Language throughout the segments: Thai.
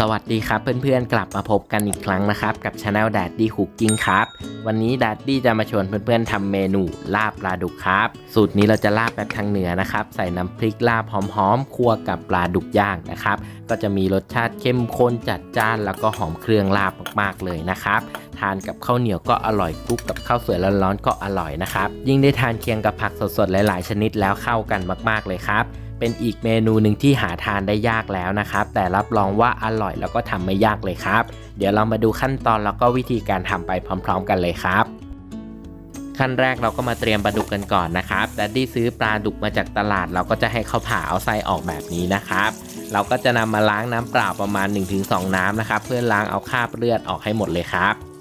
สวัสดีครับเพื่อนๆกลับมาพบกันอีกครั้งนะครับ กับช anel d a d d y Cooking ครับ วันนี้ d a d d y จะมาชวนเพื่อนๆทำเมนูลาบปลาดุกครับ สูตรนี้เราจะลาบแบบทางเหนือนะครับ ใส่น้ำพริกลาบหอมๆคั่วกับปลาดุกย่างนะครับ ก็จะมีรสชาติเข้มข้นจัดจ้านแล้วก็หอมเครื่องลาบมากๆเลยนะครับทานกับข้าวเหนียวก็อร่อยคลุกกับข้าวสวยร้อนๆก็อร่อยนะครับยิ่งได้ทานเคียงกับผักสดๆหลาย ๆ ชนิดแล้วเข้ากันมากๆเลยครับ เป็นอีกเมนูหนึ่งที่หาทานได้ยากแล้วนะครับ แต่รับรองว่าอร่อยแล้วก็ทำไม่ยากเลยครับ เดี๋ยวเรามาดูขั้นตอนแล้วก็วิธีการทำไปพร้อม ๆ กันเลยครับขั้นแรกเราก็มาเตรียมปลาดุกกันก่อนนะครับแดดดี้ซื้อปลาดุกมาจากตลาด เราก็จะให้เขาผ่าเอาไส้ออกแบบนี้นะครับ เราก็จะนำมาล้างน้ำเปล่าประมาณ 1-2 น้ำนะครับ เพื่อล้างเอาคราบเลือดออกให้หมดเลยครับ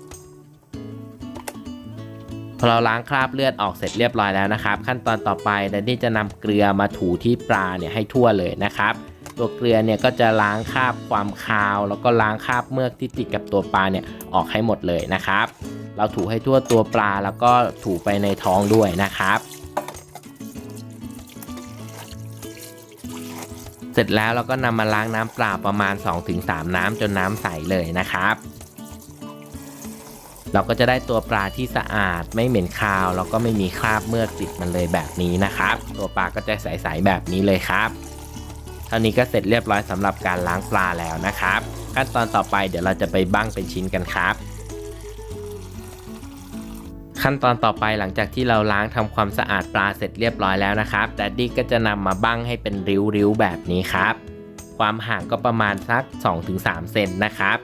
อเราล้างคราบเลือดออกเสร็จเรียบร้อยแล้วนะครับ ขั้นตอนต่อไปแดดดี้จะนำเกลือมาถูที่ปลาเนี่ยให้ทั่วเลยนะครับ ตัวเกลือเนี่ยก็จะล้างคราบความคาว แล้วก็ล้างคราบเมือกที่ติดกับตัวปลาเนี่ยออกให้หมดเลยนะครับ เราถูให้ทั่วตัวปลาแล้วก็ถูไปในท้องด้วยนะครับเสร็จแล้วเราก็นำมาล้างน้ำเปล่าประมาณ 2-3 น้ำจนน้ำใสเลยนะครับ เราก็จะได้ตัวปลาที่สะอาดไม่เหม็นคาวแล้วก็ไม่มีคราบเมือกติดมันเลยแบบนี้นะครับ ตัวปลาก็จะใสๆแบบนี้เลยครับเท่านี้ก็เสร็จเรียบร้อยสำหรับการล้างปลาแล้วนะครับ ขั้นตอนต่อไปเดี๋ยวเราจะไปบ้างเป็นชิ้นกันครับขั้นตอนต่อไปหลังจากที่เราล้างทำความสะอาดปลาเสร็จเรียบร้อยแล้วนะครับแดดดี้ก็จะนำมาบั้งให้เป็นริ้วๆแบบนี้ครับ ความห่างก็ประมาณสัก 2-3 เซนนะครับ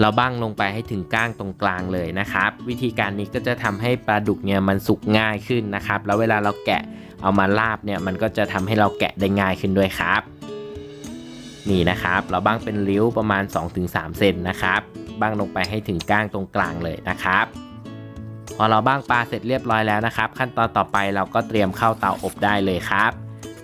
เราบั้งลงไปให้ถึงก้างตรงกลางเลยนะครับ วิธีการนี้ก็จะทำให้ปลาดุกเนี่ยมันสุกง่ายขึ้นนะครับ แล้วเวลาเราแกะเอามาลาบเนี่ยมันก็จะทำให้เราแกะได้ง่ายขึ้นด้วยครับ นี่นะครับ เราบั้งเป็นริ้วประมาณ 2-3 เซนนะครับบั้งลงไปให้ถึงก้างตรงกลางเลยนะครับพอเราบ้างปลาเสร็จเรียบร้อยแล้วนะครับ ขั้นตอนต่อไปเราก็เตรียมเข้าเตาอบได้เลยครับ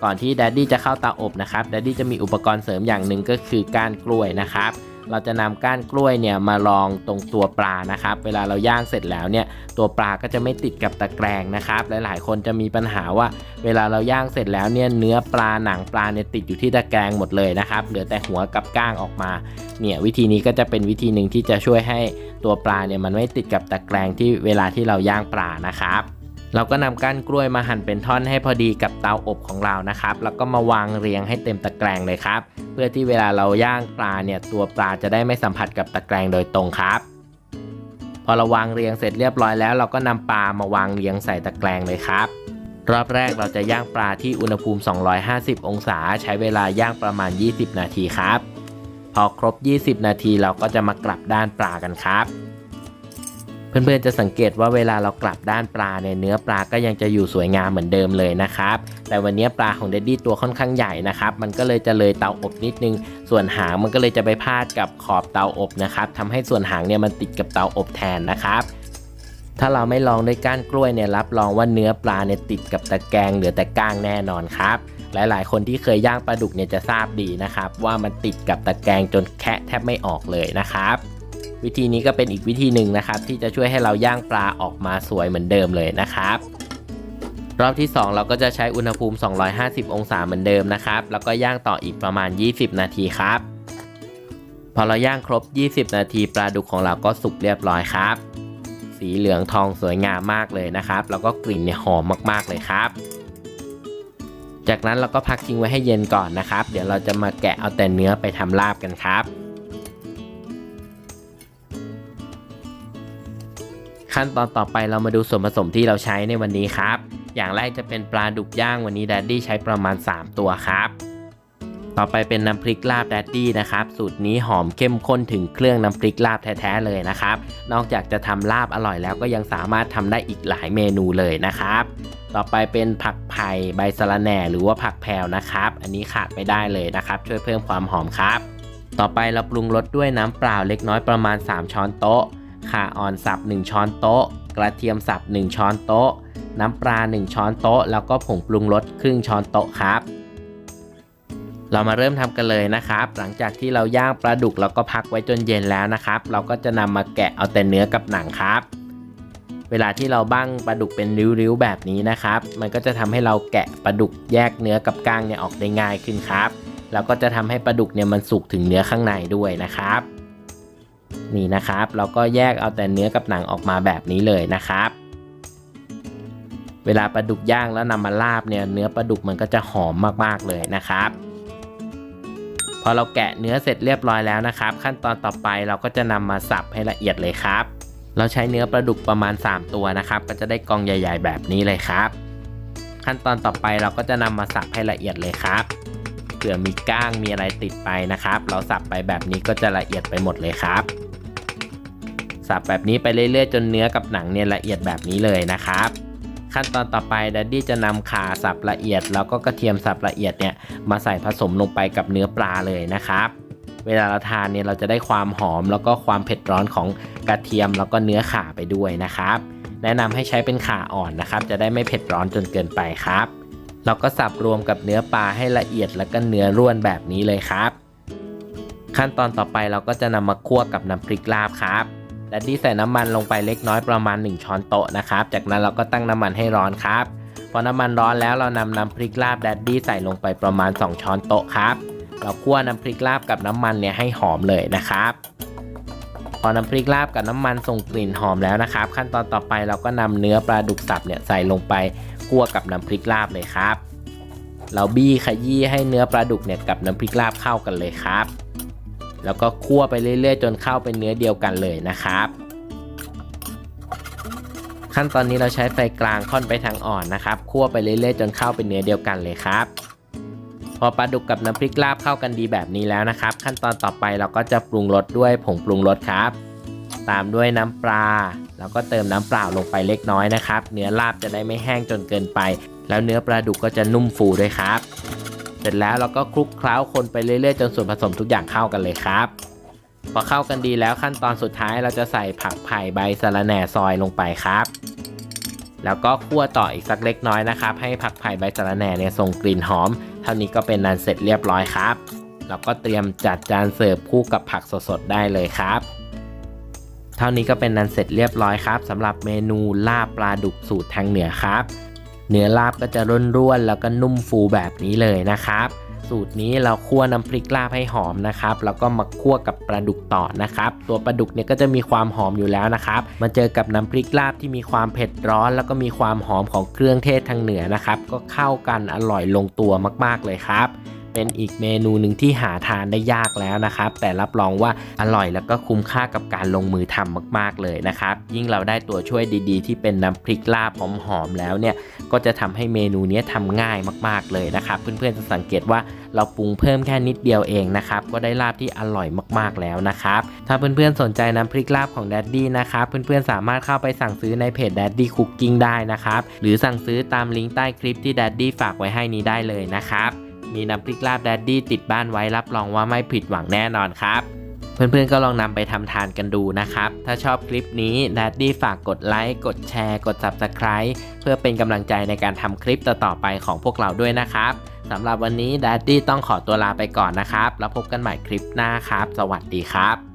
ก่อนที่แดดดี้จะเข้าเตาอบนะครับแดดดี้จะมีอุปกรณ์เสริมอย่างหนึ่งก็คือก้านกล้วยนะครับ เราจะนำก้านกล้วยเนี่ยมาลองตรงตัวปลานะครับ เวลาเราย่างเสร็จแล้วเนี่ยตัวปลาก็จะไม่ติดกับตะแกรงนะครับ หลายๆ คนจะมีปัญหาว่า เวลาเราย่างเสร็จแล้วเนี่ยเนื้อปลาหนังปลาเนี่ยติดอยู่ที่ตะแกรงหมดเลยนะครับ เหลือแต่หัวกับก้างออกมาเนี่ยวิธีนี้ก็จะเป็นวิธีหนึ่งที่จะช่วยให้ตัวปลาเนี่ยมันไม่ติดกับตะแกรงที่เวลาที่เราย่างปลานะครับเราก็นำก้านกล้วยมาหั่นเป็นท่อนให้พอดีกับเตาอบของเรานะครับ แล้วก็มาวางเรียงให้เต็มตะแกรงเลยครับ เพื่อที่เวลาเราย่างปลาเนี่ยตัวปลาจะได้ไม่สัมผัสกับตะแกรงโดยตรงครับ พอเราวางเรียงเสร็จเรียบร้อยแล้วเราก็นำปลามาวางเรียงใส่ตะแกรงเลยครับ รอบแรกเราจะย่างปลาที่อุณหภูมิ 250 องศา ใช้เวลาย่างประมาณ 20 นาทีครับ พอครบ 20 นาทีเราก็จะมากลับด้านปลากันครับ เพื่อนๆจะสังเกตว่าเวลาเรากลับด้านปลาเนี่ยเนื้อปลาก็ยังจะอยู่สวยงามเหมือนเดิมเลยนะครับ แต่วันนี้ปลาของเดดดี้ตัวค่อนข้างใหญ่นะครับ มันก็เลยจะเลยเตาอบนิดนึง ส่วนหางมันก็เลยจะไปพาดกับขอบเตาอบนะครับทำให้ส่วนหางเนี่ยมันติดกับเตาอบแทนนะครับถ้าเราไม่ลองด้วยก้านกล้วยเนี่ยรับรองว่าเนื้อปลาเนี่ยติดกับตะแกรงเหลือแต่ก้างแน่นอนครับ หลายๆ คนที่เคยย่างปลาดุกเนี่ยจะทราบดีนะครับ ว่ามันติดกับตะแกรงจนแคะแทบไม่ออกเลยนะครับ วิธีนี้ก็เป็นอีกวิธีหนึ่งนะครับ ที่จะช่วยให้เราย่างปลาออกมาสวยเหมือนเดิมเลยนะครับ รอบที่ 2 เราก็จะใช้อุณหภูมิ 250 องศาเหมือนเดิมนะครับ แล้วก็ย่างต่ออีกประมาณ 20 นาทีครับ พอเราย่างครบ 20 นาทีปลาดุกของเราก็สุกเรียบร้อยครับ สีเหลืองทองสวยงามมากเลยนะครับ แล้วก็กลิ่นเนี่ยหอมมากๆเลยครับจากนั้นเราก็พักทิ้งไว้ให้เย็นก่อนนะครับ เดี๋ยวเราจะมาแกะเอาแต่เนื้อไปทำลาบกันครับ ขั้นตอนต่อไปเรามาดูส่วนผสมที่เราใช้ในวันนี้ครับ อย่างแรกจะเป็นปลาดุกย่างวันนี้แดดดี้ใช้ประมาณ 3 ตัวครับ ต่อไปเป็นน้ำพริกลาบแดดดี้นะครับ สูตรนี้หอมเข้มข้นถึงเครื่องน้ำพริกลาบแท้ๆเลยนะครับ นอกจากจะทำลาบอร่อยแล้วก็ยังสามารถทำได้อีกหลายเมนูเลยนะครับต่อไปเป็นผักไผ่ใบสะระแหน่หรือว่าผักแพรวนะครับ อันนี้ขาดไม่ได้เลยนะครับ ช่วยเพิ่มความหอมครับ ต่อไปเราปรุงรสด้วยน้ำเปล่าเล็กน้อยประมาณ 3 ช้อนโต๊ะ ข่าอ่อนสับ 1 ช้อนโต๊ะ กระเทียมสับ 1 ช้อนโต๊ะ น้ำปลา 1 ช้อนโต๊ะ แล้วก็ผงปรุงรสครึ่งช้อนโต๊ะครับ เรามาเริ่มทำกันเลยนะครับ หลังจากที่เราย่างปลาดุกแล้วก็พักไว้จนเย็นแล้วนะครับ เราก็จะนำมาแกะเอาแต่เนื้อกับหนังครับ เวลาที่เราบ้างปลาดุกเป็นริ้วๆแบบนี้นะครับ มันก็จะทำให้เราแกะปลาดุกแยกเนื้อกับก้างเนี่ยออกได้ง่ายขึ้นครับ แล้วก็จะทำให้ปลาดุกเนี่ยมันสุกถึงเนื้อข้างในด้วยนะครับ นี่นะครับเราก็แยกเอาแต่เนื้อกับหนังออกมาแบบนี้เลยนะครับ เวลาปลาดุกย่างแล้วนำมาลาบเนี่ยเนื้อปลาดุกมันก็จะหอมมากๆเลยนะครับ พอเราแกะเนื้อเสร็จเรียบร้อยแล้วนะครับ ขั้นตอนต่อไปเราก็จะนำมาสับให้ละเอียดเลยครับ เราใช้เนื้อปลาดุกประมาณ 3 ตัวนะครับ ก็จะได้กองใหญ่ ๆ แบบนี้เลยครับ ขั้นตอนต่อไปเราก็จะนำมาสับให้ละเอียดเลยครับเผื่อมีก้างมีอะไรติดไปนะครับ เราสับไปแบบนี้ก็จะละเอียดไปหมดเลยครับ สับแบบนี้ไปเรื่อยๆ จนเนื้อกับหนังเนี่ยละเอียดแบบนี้เลยนะครับ ขั้นตอนต่อไปดัดดี้จะนำขาสับละเอียด แล้วก็กระเทียมสับละเอียดเนี่ยมาใส่ผสมลงไปกับเนื้อปลาเลยนะครับ เวลาเราทานเนี่ยเราจะได้ความหอมแล้วก็ความเผ็ดร้อนของกระเทียมแล้วก็เนื้อข่าไปด้วยนะครับ แนะนำให้ใช้เป็นข่าอ่อนนะครับ จะได้ไม่เผ็ดร้อนจนเกินไปครับ เราก็สับรวมกับเนื้อปลาให้ละเอียดแล้วก็เนื้อร่วนแบบนี้เลยครับ ขั้นตอนต่อไปเราก็จะนำมาคั่วกับน้ำพริกลาบครับ ดัดดี้ใส่น้ำมันลงไปเล็กน้อยประมาณ 1 ช้อนโต๊ะนะครับ จากนั้นเราก็ตั้งน้ำมันให้ร้อนครับ พอน้ำมันร้อนแล้วเรานำน้ำพริกลาบดัดดี้ใส่ลงไปประมาณ 2 ช้อนโต๊ะครับ เราคั่วน้ำพริกลาบกับน้ำมันเนี่ยให้หอมเลยนะครับ พอน้ำพริกลาบกับน้ำมันส่งกลิ่นหอมแล้วนะครับ ขั้นตอนต่อไปเราก็นำเนื้อปลาดุกสับเนี่ยใส่ลงไปคั่วกับน้ำพริกลาบเลยครับ เราบี้ขยี้ให้เนื้อปลาดุกเนี่ยกับน้ำพริกลาบเข้ากันเลยครับ แล้วก็คั่วไปเรื่อยๆ จนเข้าเป็นเนื้อเดียวกันเลยนะครับ ขั้นตอนนี้เราใช้ไฟกลางค่อนไปทางอ่อนนะครับคั่วไปเรื่อยๆ จนเข้าเป็นเนื้อเดียวกันเลยครับพอปลาดุกกับน้ำพริกลาบเข้ากันดีแบบนี้แล้วนะครับ ขั้นตอนต่อไปเราก็จะปรุงรสด้วยผงปรุงรสครับ ตามด้วยน้ำปลาแล้วก็เติมน้ำเปล่าลงไปเล็กน้อยนะครับ เนื้อลาบจะได้ไม่แห้งจนเกินไป แล้วเนื้อปลาดุกก็จะนุ่มฟูด้วยครับ เสร็จแล้วเราก็คลุกเคล้าคนไปเรื่อยๆจนส่วนผสมทุกอย่างเข้ากันเลยครับ พอเข้ากันดีแล้วขั้นตอนสุดท้ายเราจะใส่ผักไผ่ใบสะระแหน่ซอยลงไปครับ แล้วก็คั่วต่ออีกสักเล็กน้อยนะครับ ให้ผักไผ่ใบสะระแหน่เนี่ยส่งกลิ่นหอม เท่านี้ก็เป็นนันเสร็จเรียบร้อยครับ เราก็เตรียมจัดจานเสิร์ฟคู่กับผักสดๆได้เลยครับเท่านี้ก็เป็นนันเสร็จเรียบร้อยครับสำหรับเมนูลาบปลาดุกสูตรทางเหนือครับ เนื้อลาบก็จะร่วนๆแล้วก็นุ่มฟูแบบนี้เลยนะครับ สูตรนี้เราคั่วน้ำพริกลาบให้หอมนะครับ แล้วก็มาคั่วกับปลาดุกต่อนะครับ ตัวปลาดุกเนี่ยก็จะมีความหอมอยู่แล้วนะครับ มาเจอกับน้ำพริกลาบที่มีความเผ็ดร้อน แล้วก็มีความหอมของเครื่องเทศทางเหนือนะครับ ก็เข้ากันอร่อยลงตัวมากๆเลยครับ เป็นอีกเมนูหนึ่งที่หาทานได้ยากแล้วนะครับ แต่รับรองว่าอร่อยแล้วก็คุ้มค่ากับการลงมือทำมาก ๆเลยนะครับ ยิ่งเราได้ตัวช่วยดีๆ ที่เป็นน้ำพริกลาบหอมๆแล้วเนี่ยก็จะทำให้เมนูนี้ทำง่ายมาก ๆเลยนะครับ เพื่อนๆจะสังเกตว่าเราปรุงเพิ่มแค่นิดเดียวเองนะครับก็ได้ลาบที่อร่อยมากๆแล้วนะครับถ้าเพื่อนๆสนใจน้ำพริกลาบของ d ดดดี้นะครับเพื่อนๆสามารถเข้าไปสั่งซื้อในเพจ Daddy Cooking ได้นะครับหรือสั่งซื้อตามลิงก์ใต้คลิปที่ d ดดดี้ฝากไว้ให้นี้ได้เลยนะครับ มีน้ำพริกลาบแดดดี้ติดบ้านไว้รับรองว่าไม่ผิดหวังแน่นอนครับ เพื่อนๆก็ลองนำไปทำทานกันดูนะครับ ถ้าชอบคลิปนี้ดดดี้ฝากกดไลค์กดแชร์ กด Subscribe เพื่อเป็นกำลังใจในการทำคลิปต่อๆไปของพวกเราด้วยนะครับสำหรับวันนี้ดดดี้ต้องขอตัวลาไปก่อนนะครับ แล้วพบกันใหม่คลิปหน้าครับ สวัสดีครับ